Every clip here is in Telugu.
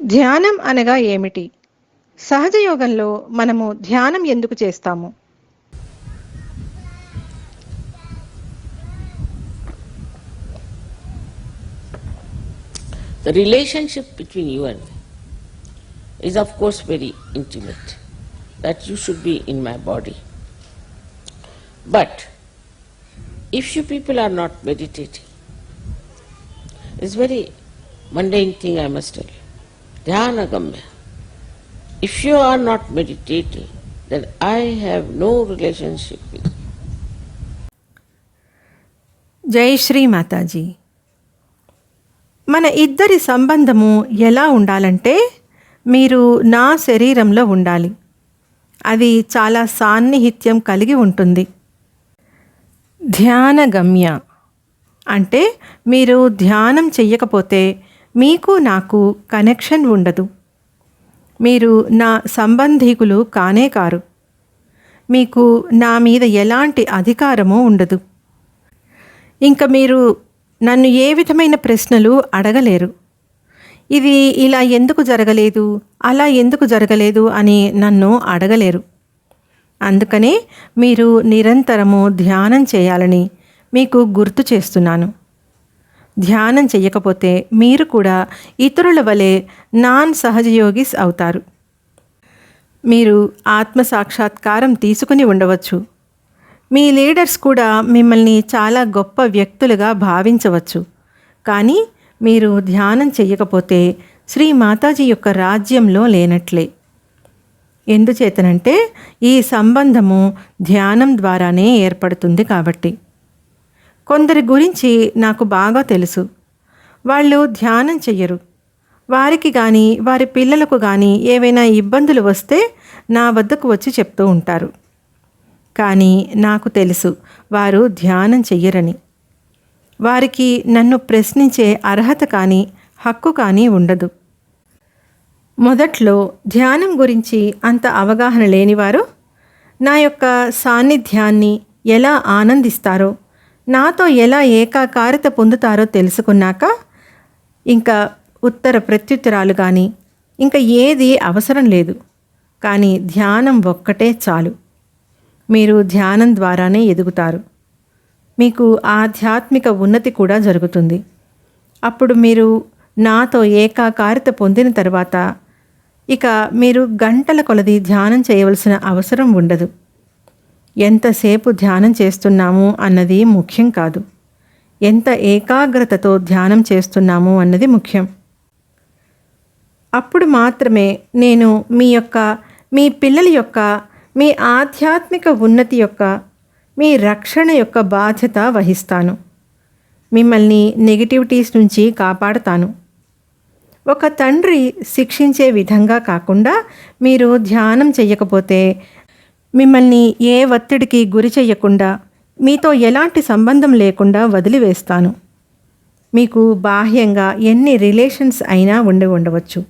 ధ్యానం అనగా ఏమిటి సహజ యోగంలో మనము ధ్యానం ఎందుకు చేస్తాము The relationship between you and me is, of course, very intimate. That you should be in my body. But if you people are not meditating, it's very mundane thing I must tell you. ధ్యానగమ్య If you are not meditating, then I have no relationship with you. జై శ్రీ మాతాజీ. మన ఇద్దరి సంబంధము ఎలా ఉండాలంటే మీరు నా శరీరంలో ఉండాలి. అది చాలా సాన్నిహిత్యం కలిగి ఉంటుంది. ధ్యానగమ్య. అంటే మీరు ధ్యానం చెయ్యకపోతే మీకు నాకు కనెక్షన్ ఉండదు. మీరు నా సంబంధీకులు కానే కారు. మీకు నా మీద ఎలాంటి అధికారము ఉండదు. ఇంకా మీరు నన్ను ఏ విధమైన ప్రశ్నలు అడగలేరు. ఇది ఇలా ఎందుకు జరగలేదు అలా ఎందుకు జరగలేదు అని నన్ను అడగలేరు. అందుకనే మీరు నిరంతరము ధ్యానం చేయాలని మీకు గుర్తు చేస్తున్నాను. ధ్యానం చేయకపోతే మీరు కూడా ఇతరుల వలె నాన్ సహజయోగిస్ అవుతారు. మీరు ఆత్మ సాక్షాత్కారం తీసుకుని ఉండవచ్చు. మీ లీడర్స్ కూడా మిమ్మల్ని చాలా గొప్ప వ్యక్తులుగా భావించవచ్చు. కానీ మీరు ధ్యానం చేయకపోతే శ్రీ మాతాజీ యొక్క రాజ్యంలో లేనట్లే. ఎందుచేతనంటే ఈ సంబంధము ధ్యానం ద్వారానే ఏర్పడుతుంది కాబట్టి. కొందరి గురించి నాకు బాగా తెలుసు. వాళ్ళు ధ్యానం చెయ్యరు. వారికి కానీ వారి పిల్లలకు కానీ ఏవైనా ఇబ్బందులు వస్తే నా వద్దకు వచ్చి చెప్తూ ఉంటారు. కానీ నాకు తెలుసు వారు ధ్యానం చెయ్యరని. వారికి నన్ను ప్రశ్నించే అర్హత కానీ హక్కు కానీ ఉండదు. మొదట్లో ధ్యానం గురించి అంత అవగాహన లేనివారు నా యొక్క సాన్నిధ్యాన్ని ఎలా ఆనందిస్తారో నాతో ఎలా ఏకాకారత పొందుతారో తెలుసుకున్నాక ఇంకా ఉత్తర ప్రత్యుత్తరాలు కానీ ఇంకా ఏది అవసరం లేదు. కానీ ధ్యానం ఒక్కటే చాలు. మీరు ధ్యానం ద్వారానే ఎదుగుతారు. మీకు ఆధ్యాత్మిక ఉన్నతి కూడా జరుగుతుంది. అప్పుడు మీరు నాతో ఏకాకారిత పొందిన తర్వాత ఇక మీరు గంటల కొలది ధ్యానం చేయవలసిన అవసరం ఉండదు. ఎంతసేపు ధ్యానం చేస్తున్నాము అన్నది ముఖ్యం కాదు. ఎంత ఏకాగ్రతతో ధ్యానం చేస్తున్నాము అన్నది ముఖ్యం. అప్పుడు మాత్రమే నేను మీ యొక్క మీ పిల్లల యొక్క మీ ఆధ్యాత్మిక ఉన్నతి యొక్క మీ రక్షణ యొక్క బాధ్యత వహిస్తాను. మిమ్మల్ని నెగిటివిటీస్ నుంచి కాపాడతాను. ఒక తండ్రి శిక్షించే విధంగా కాకుండా మీరు ధ్యానం చేయకపోతే మిమ్మల్ని ఏ ఒత్తిడికి గురి చెయ్యకుండా మీతో ఎలాంటి సంబంధం లేకుండా వదిలివేస్తాను. మీకు బాహ్యంగా ఎన్ని రిలేషన్స్ అయినా ఉండి ఉండవచ్చు.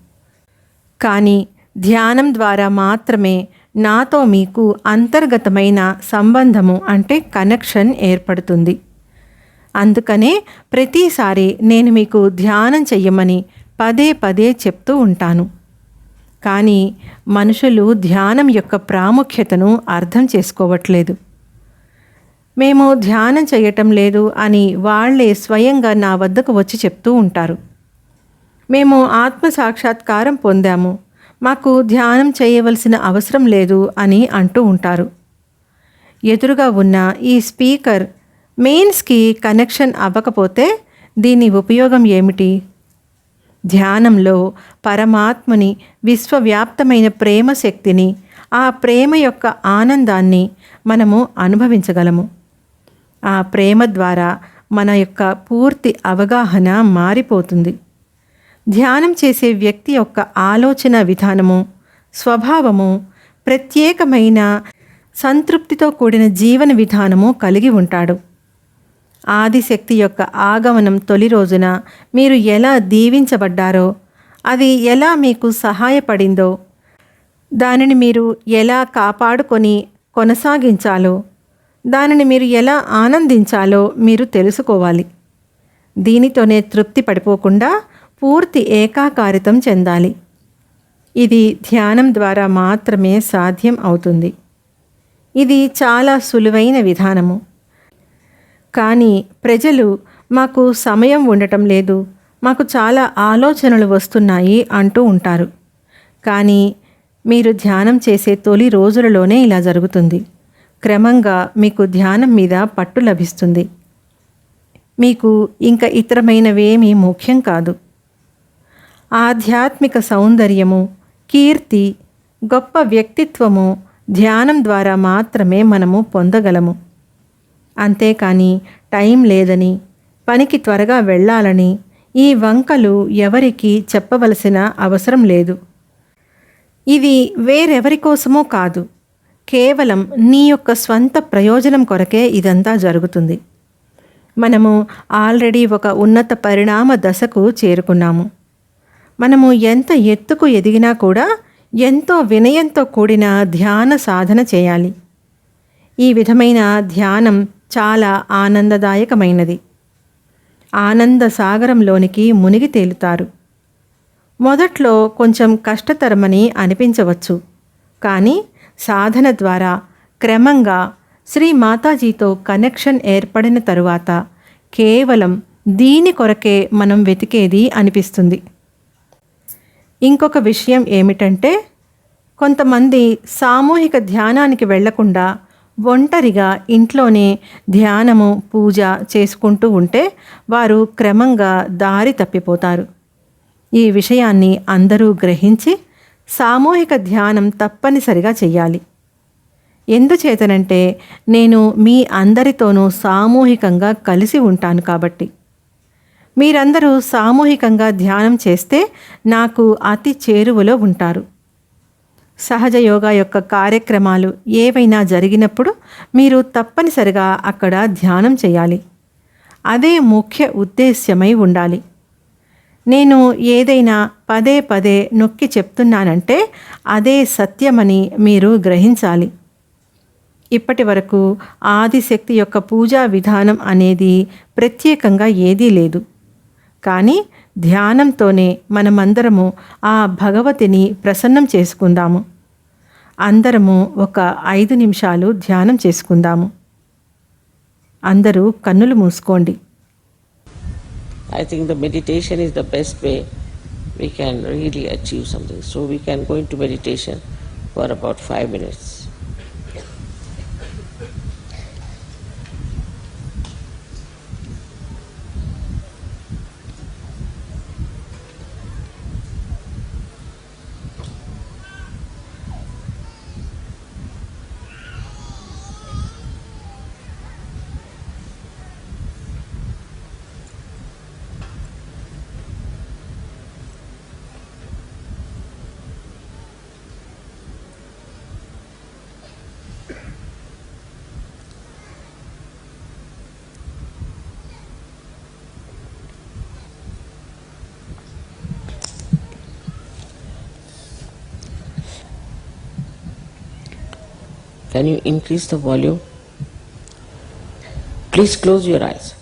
కానీ ధ్యానం ద్వారా మాత్రమే నాతో మీకు అంతర్గతమైన సంబంధము అంటే కనెక్షన్ ఏర్పడుతుంది. అందుకనే ప్రతిసారి నేను మీకు ధ్యానం చెయ్యమని పదే పదే చెప్తూ ఉంటాను. కానీ మనుషులు ధ్యానం యొక్క ప్రాముఖ్యతను అర్థం చేసుకోవట్లేదు. మేము ధ్యానం చేయటం లేదు అని వాళ్ళే స్వయంగా నా వద్దకు వచ్చి చెప్తూ ఉంటారు. మేము ఆత్మ సాక్షాత్కారం పొందాము. మాకు ధ్యానం చేయవలసిన అవసరం లేదు అని అంటూ ఉంటారు. ఎదురుగా ఉన్న ఈ స్పీకర్ మెయిన్స్కి కనెక్షన్ అవ్వకపోతే దీని ఉపయోగం ఏమిటి? ధ్యానంలో పరమాత్మని విశ్వవ్యాప్తమైన ప్రేమ శక్తిని ఆ ప్రేమ యొక్క ఆనందాన్ని మనము అనుభవించగలము. ఆ ప్రేమ ద్వారా మన యొక్క పూర్తి అవగాహన మారిపోతుంది. ధ్యానం చేసే వ్యక్తి యొక్క ఆలోచన విధానము స్వభావము ప్రత్యేకమైన సంతృప్తితో కూడిన జీవన విధానము కలిగి ఉంటాడు. ఆదిశక్తి యొక్క ఆగమనం తొలి రోజున మీరు ఎలా దీవించబడ్డారో అది ఎలా మీకు సహాయపడిందో దానిని మీరు ఎలా కాపాడుకొని కొనసాగించాలో దానిని మీరు ఎలా ఆనందించాలో మీరు తెలుసుకోవాలి. దీనితోనే తృప్తి పడిపోకుండా పూర్తి ఏకాకారితం చెందాలి. ఇది ధ్యానం ద్వారా మాత్రమే సాధ్యం అవుతుంది. ఇది చాలా సులువైన విధానము. కానీ ప్రజలు మాకు సమయం ఉండటం లేదు. మాకు చాలా ఆలోచనలు వస్తున్నాయి అంటూ ఉంటారు. కానీ మీరు ధ్యానం చేసే తొలి రోజులలోనే ఇలా జరుగుతుంది. క్రమంగా మీకు ధ్యానం మీద పట్టు లభిస్తుంది. మీకు ఇంకా ఇతరమైనవేమీ ముఖ్యం కాదు. ఆధ్యాత్మిక సౌందర్యము కీర్తి గొప్ప వ్యక్తిత్వము ధ్యానం ద్వారా మాత్రమే మనము పొందగలము. అంతేకాని టైం లేదని పనికి త్వరగా వెళ్ళాలని ఈ వంకలు ఎవరికీ చెప్పవలసిన అవసరం లేదు. ఇది వేరెవరి కోసమో కాదు కేవలం నీ యొక్క స్వంత ప్రయోజనం కొరకే ఇదంతా జరుగుతుంది. మనము ఆల్రెడీ ఒక ఉన్నత పరిణామ దశకు చేరుకున్నాము. మనము ఎంత ఎత్తుకు ఎదిగినా కూడా ఎంతో వినయంతో కూడిన ధ్యాన సాధన చేయాలి. ఈ విధమైన ధ్యానం చాలా ఆనందదాయకమైనది. ఆనంద సాగరంలోనికి మునిగి తేలుతారు. మొదట్లో కొంచెం కష్టతరమని అనిపించవచ్చు. కానీ సాధన ద్వారా క్రమంగా శ్రీ మాతాజీతో కనెక్షన్ ఏర్పడిన తరువాత కేవలం దీని కొరకే మనం వెతికేది అనిపిస్తుంది. ఇంకొక విషయం ఏమిటంటే కొంతమంది సామూహిక ధ్యానానికి వెళ్ళకుండా ఒంటరిగా ఇంట్లోనే ధ్యానము పూజ చేసుకుంటూ ఉంటే వారు క్రమంగా దారి తప్పిపోతారు. ఈ విషయాన్ని అందరూ గ్రహించి సామూహిక ధ్యానం తప్పనిసరిగా చేయాలి ఎందుచేతనంటే నేను మీ అందరితోనూ సామూహికంగా కలిసి ఉంటాను కాబట్టి. మీరందరూ సామూహికంగా ధ్యానం చేస్తే నాకు అతి చేరువలో ఉంటారు. సహజ యోగా యొక్క కార్యక్రమాలు ఏవైనా జరిగినప్పుడు మీరు తప్పనిసరిగా అక్కడ ధ్యానం చేయాలి. అదే ముఖ్య ఉద్దేశ్యమై ఉండాలి. నేను ఏదైనా పదే పదే నొక్కి చెప్తున్నానంటే అదే సత్యమని మీరు గ్రహించాలి. ఇప్పటి వరకు ఆదిశక్తి యొక్క పూజా విధానం అనేది ప్రత్యేకంగా ఏదీ లేదు. కానీ ధ్యానంతోనే మనమందరము ఆ భగవతిని ప్రసన్నం చేసుకుందాము. అందరము ఒక ఐదు నిమిషాలు ధ్యానం చేసుకుందాము. అందరూ కన్నులు మూసుకోండి. I think the meditation is the best way we can really achieve something so we can going to meditation for about five minutes Can you increase the volume? Please close your eyes.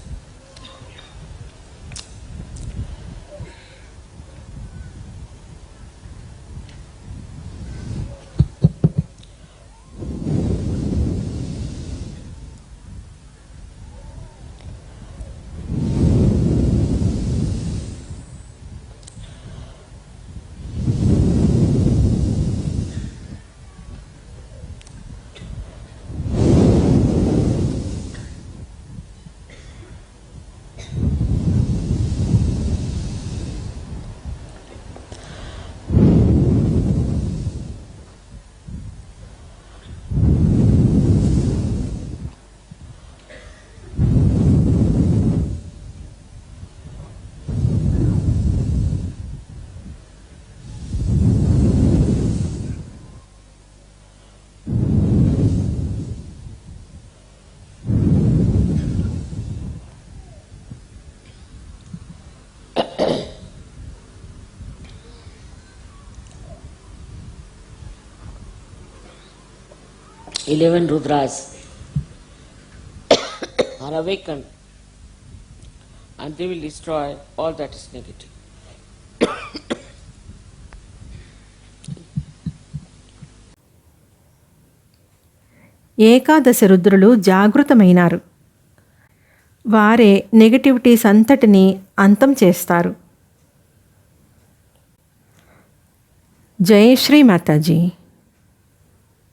11 Rudras are awakened and they will destroy all that is negative. ఏకాదశ రుద్రులు జాగృతమైనారు వారే నెగటివిటీస్ అంతటిని అంతం చేస్తారు జై శ్రీ మాతాజీ